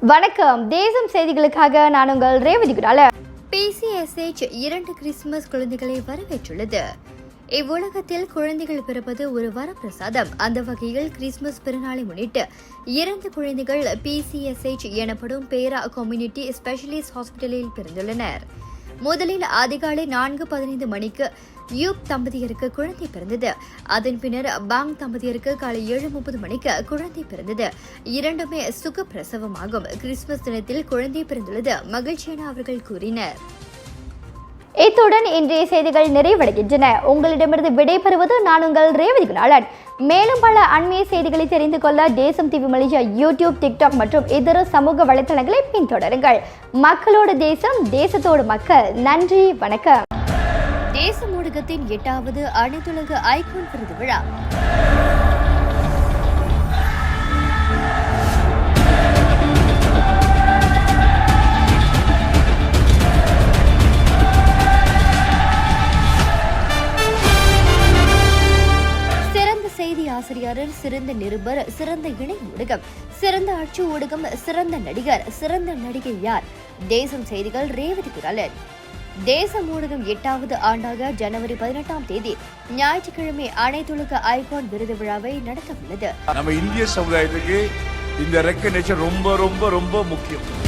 வணக்கம். தேசம் செய்திகளுக்காக நான் உங்கள் ரேவதி குடால. பிசிஎஸ்ஹெச் இரண்டு கிறிஸ்துமஸ் குழந்தைகளை வரவேற்றுள்ளது. இவ்வுலகத்தில் குழந்தைகள் பிறப்பது ஒரு வரப்பிரசாதம். அந்த வகையில் கிறிஸ்துமஸ் பெருநாளை முன்னிட்டு இரண்டு குழந்தைகள் பிசிஎஸ்ஹெச் எனப்படும் பேரா கம்யூனிட்டி ஸ்பெஷலிஸ்ட் ஹாஸ்பிட்டலில் பிறந்துள்ளனர். முதலில் அதிகாலை நான்கு பதினைந்து மணிக்கு யூப் தம்பதியருக்கு குழந்தை பிறந்தது. அதன் பின்னர் பாங் தம்பதியருக்கு காலை ஏழு முப்பது மணிக்கு குழந்தை பிறந்தது. இரண்டுமே சுகப்பிரசவமாகும். கிறிஸ்துமஸ் தினத்தில் குழந்தை பிறந்துள்ளது. மகிழ்ச்சி என அவர்கள் கூறினர். இத்துடன் இன்றைய செய்திகள் நிறைவடைகின்றன. உங்களிடமிருந்து விடைபெறுவது நான் உங்கள் ரேவதி குணாளன். மேலும் பல அண்மைய செய்திகளை தெரிந்து கொள்ள தேசம் டிவி மலேசியா யூடியூப் டிக்டாக் மற்றும் இதர சமூக வலைத்தளங்களை பின்தொடருங்கள். மக்களோடு தேசம் தேசத்தோடு மக்கள். நன்றி வணக்கம். தேச எட்டாவது அனைத்துலக ஐகான் விருது விழா. சிறந்த செய்தி ஆசிரியரில் சிறந்த நிருபர் சிறந்த இணை ஊடகம் சிறந்த அச்சு ஊடகம் சிறந்த நடிகர் சிறந்த நடிகை யார்? தேசம் செய்திகள் ரேவதி குரலன் தேசம் ஊடகம் எட்டாவது ஆண்டாக ஜனவரி பதினெட்டாம் தேதி ஞாயிற்றுக்கிழமை அனைத்துலக ஐகான் விருது விழாவை நடத்தவுள்ளது. நம்ம இந்திய சமுதாயத்துக்கு இந்த ரெக்கனேஷன் ரொம்ப ரொம்ப ரொம்ப முக்கியம்.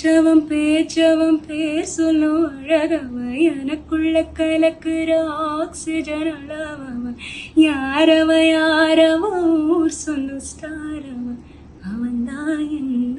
மூச்சவன் பேச்சவன் பேர் சொல்லும் அழகவ. எனக்குள்ள கலக்குற ஆக்சிஜன் அளவவன் யாரவ யாரவ? ஊர் சொல்லும் ஸ்டாரவன் அவன் தான் என்ன